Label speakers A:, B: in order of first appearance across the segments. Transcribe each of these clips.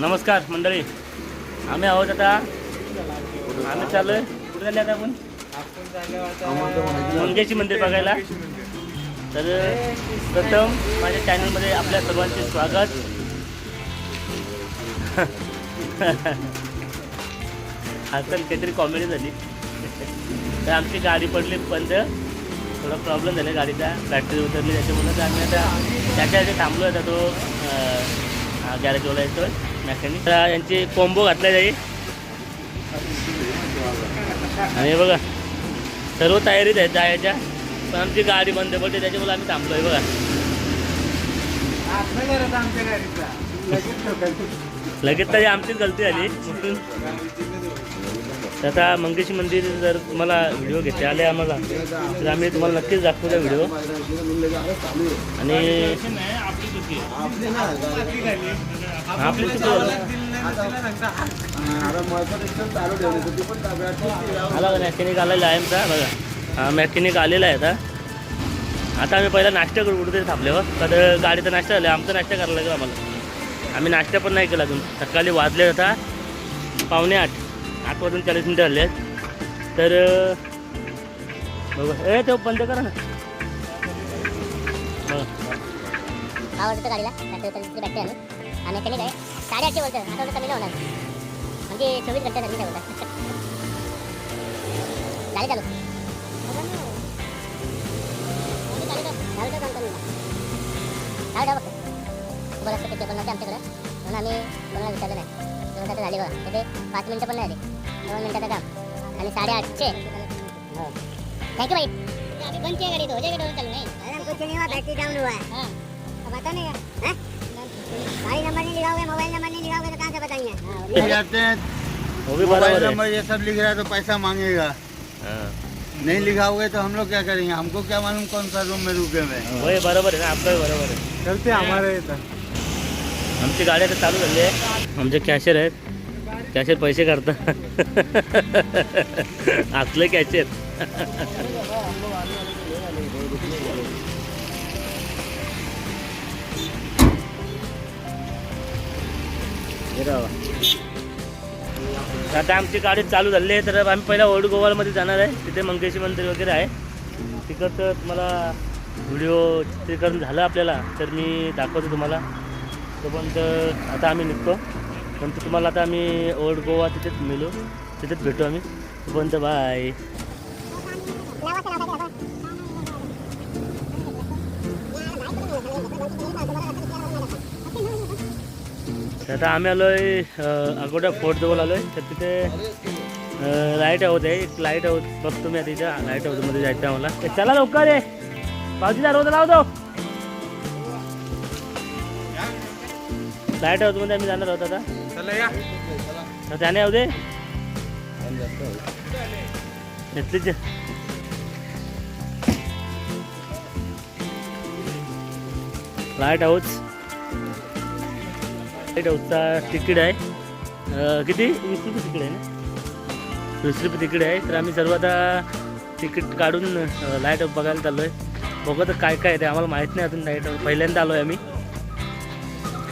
A: नमस्कार मंडळी. आम्ही आहोत आता. आम्ही चाललोय. कुठे झाले आता आपण? मंगेशी मंदिर बघायला. तर प्रथम माझ्या चॅनलमध्ये आपल्या सर्वांचे स्वागत. आजकाल काहीतरी कॉमेडी झाली. तर आमची गाडी पडली बंद. थोडा प्रॉब्लेम झाला गाडीचा. बॅटरी उतरली त्याच्यामुळे. तर आम्ही आता त्याच्यासाठी थांबलो आता तो गॅरेजवाला येतो मॅकॅनिक तर यांची कॉम्बो घातला जाईल आणि बघा सर्व तयारीत आहेत जायच्या. पण आमची गाडी बंद पडते त्याच्यामुळे आम्ही थांबलोय बघा. लगेच तरी आमचीच गलती झाली. तर आता मंगेशी मंदिर जर तुम्हाला व्हिडिओ घेते आले आम्हाला तर आम्ही तुम्हाला नक्कीच दाखवू त्या व्हिडिओ. आणि आपली आला का मॅकॅनिक आलेला आहे आमचा? बघा. हा मॅकॅनिक आलेला आहे आता. आता आम्ही पहिला नाश्ता करू कुठेतरी थांबल्यावर हो. तर गाडीचा नाश्ता झाला आमचा नाश्ता करायला लागेल आम्हाला. आम्ही नाश्ता पण नाही केला अजून. सकाळी वाजले आता पावणे आठ. आठ वाजून चाळीस मिनटं झाले आहेत. तर बघा. ए तो बंद करा ना.
B: आवडतं गाडीला. बॅटरी आम्ही आणि मेकॅनिक आहे साडेआठशे बोलतो आता कमी होणार. म्हणजे चोवीस घंटे सर्विस नाही बोलतात गाडी चालू बरं आमच्याकडे. म्हणून आम्ही कोणाला विचारलं नाही. झाली बघा. ते पाच मिनटं पण नाही आली. दोन मिनटाचं काम आणि साडेआठशे थँक्यू भाई अभी बंद किया गाड़ी तो हो? जाएगा चालू नहीं अरे हमको चलिए वहाँ बैटरी डाउन हुआ है हाँ अब नहीं है गाड़ी नंबर नहीं लिखाओगे मोबाइल नंबर नहीं लिखाओगे तो कहाँ से बताएँगे
C: जाते हैं।
A: वो भी
C: मोबाइल नंबर ये सब लिख रहा है तो पैसा मांगेगा।
A: हाँ.
C: नहीं लिखाओगे तो हम लोग क्या करेंगे? हमको क्या मालूम कौन सा रूम में रुके हुए हैं?
A: होय बरोबर आहे ना आपलं बरोबर आहे
C: चलते हमारे इधर
A: आमची गाडी आता चालू झाली आहे आमचे कॅशर आहेत कॅशर पैसे काढतात असले कॅशर आता आमची गाडी चालू झाली आहे तर आम्ही पहिला ओल्ड गोवालमध्ये जाणार आहे. तिथे मंगेशी मंदिर वगैरे आहे. तिकडचं तुम्हाला व्हिडिओ चित्रीकरण झालं आपल्याला तर मी दाखवतो तुम्हाला. तोपर्यंत आता आम्ही निघतो. पण तुम्हाला आता आम्ही ओल्ड गोवा तिथेच मिळू तिथेच भेटू आम्ही. तोपर्यंत बाय. आता आम्ही आलो आहे अगोदर फोर्ट जवळ आलो आहे तर तिथे लाइट हाऊस आहे. एक लाइट हाऊस बघतो मी आता इथं. लाइट हाऊसमध्ये जायचं आहे मला चला लवकर आहे पावतीला रोज लावतो लाइट हाऊसमध्ये आम्ही जाणार आहोत आता. तर त्याने येऊ दे. घेतलीच लाइट हाऊस लाइट हाऊसचा तिकीट आहे. किती? वीस रुपये तिकीट आहे ना? वीस रुपये तिकीट आहे. तर आम्ही सर्व आता तिकीट काढून लाइट हाऊस बघायला चाललो आहे बघू तर काय काय आहे ते. आम्हाला माहीत नाही अजून लाइट हाऊस पहिल्यांदा आलो आहे आम्ही.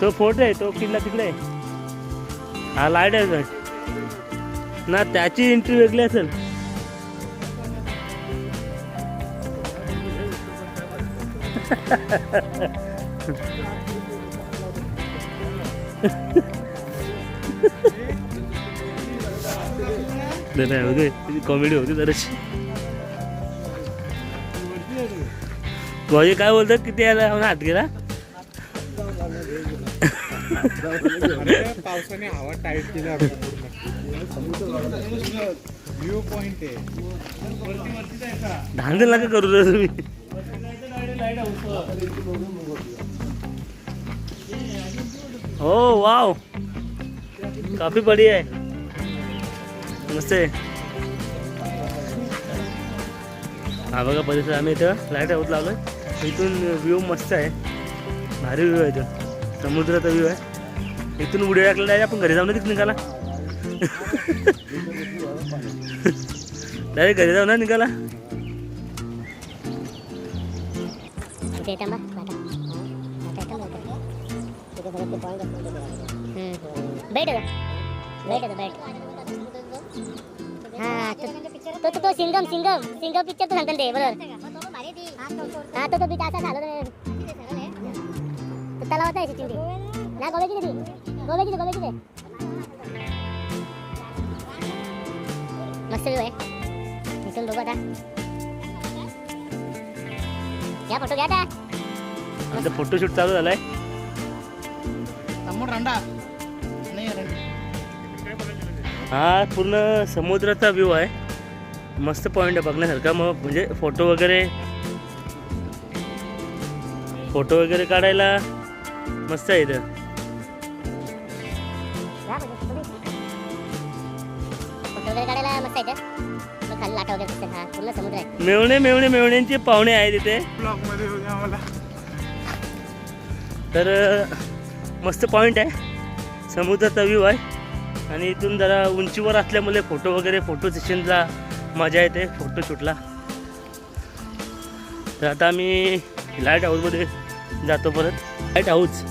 A: तो फोटो आहे तो किल्ला तिकडे आहे. हा लाइट आहे ना त्याची एंट्री वेगळी असेल. नाही कॉमेडी होती जराशी. भाऊजी काय बोलतात? किती यायला हात गेला
D: पावसाने हवा टाईट केली व्ह्यू पॉइंट आहे.
A: धांदल नका करू रे तुम्ही. ओ वाव. काफी बढिया आहे. मस्त आहे. हा बघा परिसर आम्ही इथं लाइट हाऊस लावलोय. इथून व्ह्यू मस्त आहे. भारी व्ह्यू आहे इथं समुद्राचा व्ह्यू आहे इथून उडी टाकलेला आहे आपण घरी जाऊन तिथे निघाला डायरेक्ट घरी जाऊ ना निघाला
B: ते ते हा सिंगम सिंगम सिंगम पिक्चर तो सांगतात ते बरोबर हा तो तो बीच असा झाला तो तलावात गोव्याची गोव्याची ते, गोव्याची ते. मस्त व्ह्यू आहे. इथून बघू आता. घ्या फोटो घ्या आता.
A: आमचा फोटोशूट चालू झालाय. हा पूर्ण समुद्राचा व्ह्यू आहे. मस्त पॉईंट आहे बघण्यासारखा. मग म्हणजे फोटो वगैरे फोटो वगैरे काढायला मस्त आहे इथं.
B: फोटो वगैरे काढायला मस्त आहे इथं. मग खाली लाटा वगैरे दिसतात. हा पूर्ण समुद्र आहे.
A: मेवणे मेवणे मेवण्यांचे पाहुणे आहेत इथे. तर मस्त पॉईंट आहे. समुद्राचा व्ह्यू आहे आणि इथून जरा उंचीवर असल्यामुळे फोटो वगैरे फोटो सेशनला मजा येते फोटोशूटला तर आता आम्ही लाइट हाऊसमध्ये जातो परत. लाइट हाऊस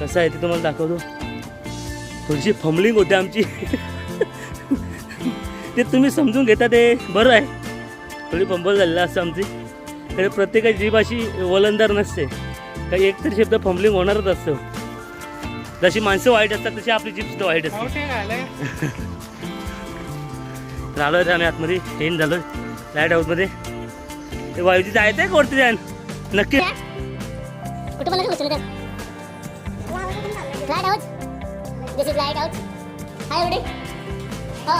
A: कसं आहे ते तुम्हाला दाखवतो. थोडीशी फमलिंग होते आमची. ते तुम्ही समजून घेता ते. बरं आहे. थोडी फंबल झालेलं असतं आमची. तर प्रत्येकाची जीभ अशी वलंदार नसते. काही एक तरी शब्द फंबलिंग होणारच असतो. जशी माणसं वाईट असतात तशी आपली जीभ सुद्धा वाईट असते. आलोय तर आम्ही आतमध्ये. इन झालोय लाइट हाऊसमध्ये ते वायूची जायचं आहे वरती जाण? नक्की.
B: कुठं मला तर? Light out this is light out hi एवढे हो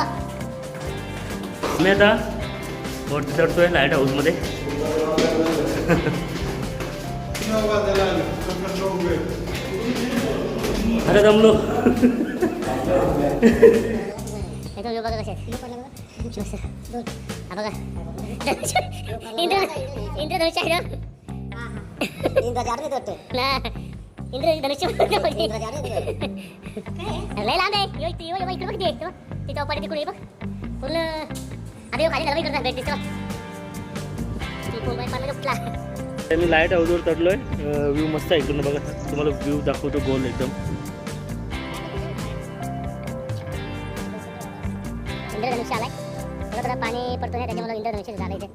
A: मी आता वरती चढतोय लाइट हाऊसमध्ये अरे
B: हे तुम्ही बघा कसे इंद्र आहे लय लांब आहे. यो इथे- यो- यो इकडे बघ किती आहे इकडे बघ. ती चौपाटी तिकडे बघ. पूर्ण आता यो खाली झाला बघ इकडे भेट दिसतो ती मुंबई पाण्यात उठला.
A: तर मी लाइट हाऊसवर चढलोय. व्ह्यू मस्त आहे इकडून बघा. तुम्हाला व्ह्यू दाखवतो गोल एकदम.
B: इंद्रधनुष्य आलाय. थोडं थोडं पाणी पडतो ना त्याच्यामुळे इंद्रधनुष्य झालं इथे.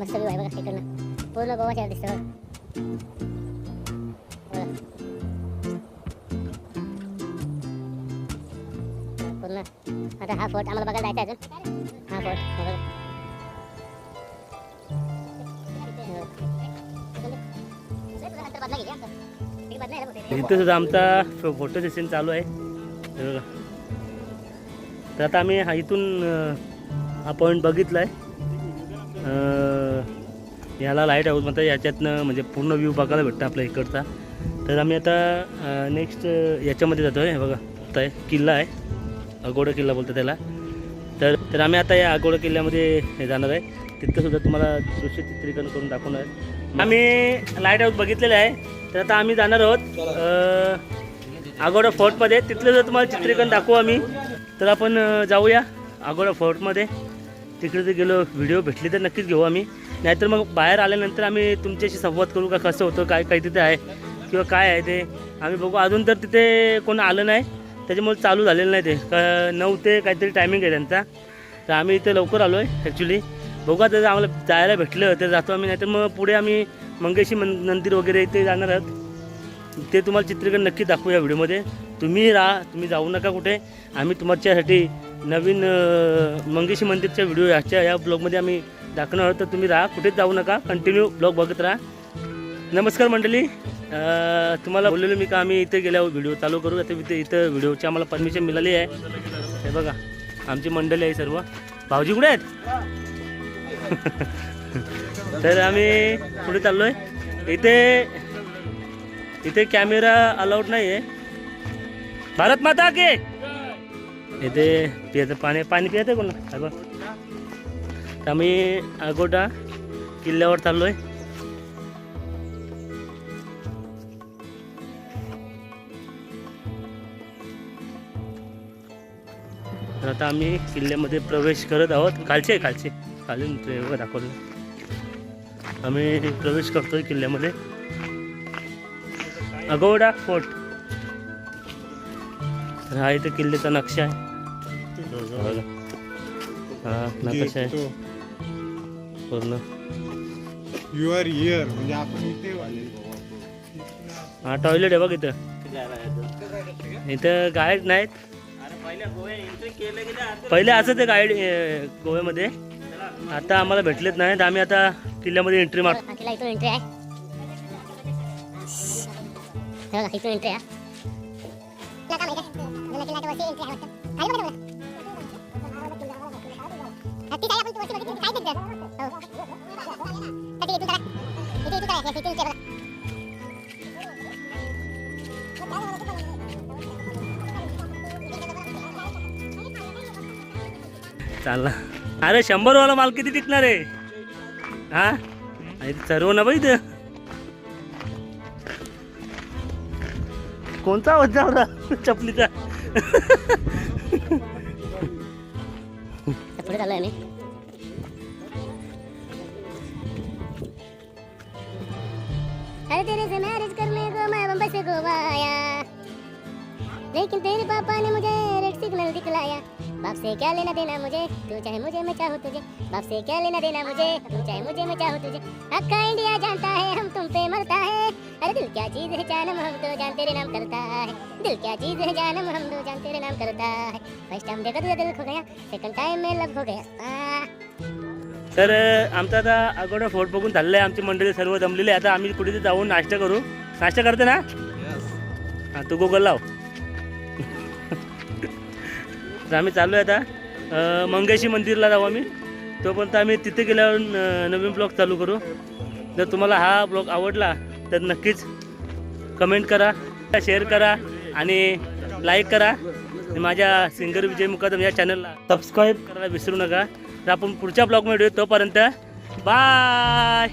B: मस्त व्ह्यू आहे बघा इकडनं. पूर्ण गोवा शहर दिसतं. पूर्ण. आता हा फोर्ट आम्हाला बघायला जायचा अजून. हा फोर्ट बघा.
A: इथं सुद्धा आमचा फोटो सेशन चालू आहे. बघा. तर आता आम्ही हा इथून अं, हा पॉईंट बघितला आहे याला लाइट हाऊस म्हणतात. याच्यातनं म्हणजे पूर्ण व्ह्यू बघायला भेटतं आपल्या इकडचा. तर आम्ही आता नेक्स्ट याच्यामध्ये जातो आहे बघा आता किल्ला आहे. अगोडा किल्ला बोलतो त्याला. तर तर आम्ही आता या अगोडा किल्ल्यामध्ये हे जाणार आहे. तिथंसुद्धा तुम्हाला दृश्य चित्रीकरण करून दाखवणार. आहे आम्ही लाइट हाऊस बघितलेलं आहे. तर आता आम्ही जाणार आहोत अगोडा फोर्टमध्ये तिथलं जर तुम्हाला चित्रीकरण दाखवू आम्ही तर आपण जाऊया अगोडा फोर्टमध्ये तिकडे जर गेलो व्हिडिओ भेटली तर नक्कीच घेऊ आम्ही. नाहीतर मग बाहेर आल्यानंतर आम्ही तुमच्याशी संवाद करू का कसं होतं काय काय तिथे आहे किंवा काय आहे ते. आम्ही बघू. अजून तर तिथे कोण आलं नाही. त्याच्यामुळे चालू झालेलं नाही ते. का नऊ ते काहीतरी टायमिंग आहे त्यांचा. तर आम्ही इथे लवकर आलो आहे ॲक्च्युली बघू आता जर आम्हाला जायला भेटलं तर जातो आम्ही. नाहीतर मग पुढे आम्ही मंगेशी मन मंदिर वगैरे इथे जाणार आहोत. ते तुम्हाला चित्रीकरण नक्की दाखवू या व्हिडिओमध्ये. तुम्ही राहा तुम्ही जाऊ नका कुठे. आम्ही तुमच्यासाठी नवीन मंगेशी मंदिरच्या व्हिडिओ याच्या या ब्लॉगमध्ये आम्ही दाखवणार आहोत. तर तुम्ही राहा कुठेच जाऊ नका. कंटिन्यू ब्लॉग बघत राहा. नमस्कार मंडळी. तुम्हाला बोललेलो मी का आम्ही इथे गेल्यावर व्हिडिओ चालू करू? आता इथे इथं व्हिडिओची आम्हाला परमिशन मिळाली आहे. हे बघा आमची मंडळी आहे सर्व. भाऊजी कुठे आहेत? तर आम्ही पुढे चाललो आहे इथे इथे कॅमेरा अलाउड नाही आहे भारत माता के! इथे पियाचं पाणी पाणी पियाचं कोण? अगो तर आम्ही अगोटा किल्ल्यावर चाललो आहे तर आता आम्ही किल्ल्यामध्ये प्रवेश करत आहोत. खालचे खालचे. खाली दाखवलं आम्ही प्रवेश करतोय किल्ल्यामध्ये. अगोडा फोर्ट. तर हा इथे किल्ल्याचा नक्षा आहे. हा नकाशा आहे. पूर्ण.
D: यू आर हिअर म्हणजे आपण इथे
A: हा टॉयलेट आहे बघ इथं. इथं गाईड नाहीत. पहिले असं ते गाईड गोव्यामध्ये. आता आम्हाला भेटलेत नाहीत. आम्ही आता किल्ल्यामध्ये एंट्री मारतो
B: बघा इथून एंट्री आहे काय माहिती वरती आहे वाटतं. खाली बघा, ती काय आपण वरती बघितली, ती काय दिसतं? हो. तर ती इथून करा. इथे- इथून करा, इथून entry आहे बघा.
A: चालला अरे शंभर वाला माल किती टिकणार आहे हा आणि सर्व ना बाई इथं कोणता आवाज होता चपलीचा.
B: तर पुढे चाललोय आम्ही अरे तेरे से मैरिज करने को मैं बम्बई से गोवा आया। लेकिन तेरे पापा ने मुझे रेड सिग्नल दिखलाया। बाप से क्या लेना देना मुझे? तू चाहे मुझे मैं चाहूँ तुझे। बाप से क्या लेना देना मुझे? तू चाहे मुझे मैं चाहूँ तुझे। अक्का इंडिया जानता है हम तुम पे मरता है। अरे दिल क्या चीज है जानम हम तो जान तेरे नाम करता है। दिल क्या चीज है जानम हम तो जान तेरे नाम करता है। फर्स्ट टाइम देखा तुझा दिल खो गया सेकंड टाइम में लव हो गया।
A: तर आमचा आता अगोदर फोर्ट बघून झालेलं आहे आमची मंडळी सर्व जमलेली आहे. आता आम्ही कुठे जाऊन नाश्ता करू. नाश्ता करते ना? हां तू गुगल लाव. तर आम्ही चाललो आहे आता मंगेशी मंदिरला जाऊ आम्ही. तोपर्यंत आम्ही तिथे गेल्यावर न- नवीन ब्लॉग चालू करू. जर तुम्हाला हा ब्लॉग आवडला तर नक्कीच कमेंट करा शेअर करा आणि लाईक करा. माझ्या सिंगर विजय मुकादम या चॅनलला सबस्क्राईब करायला विसरू नका. तर आपण पुढच्या ब्लॉगमध्ये तोपर्यंत बाय!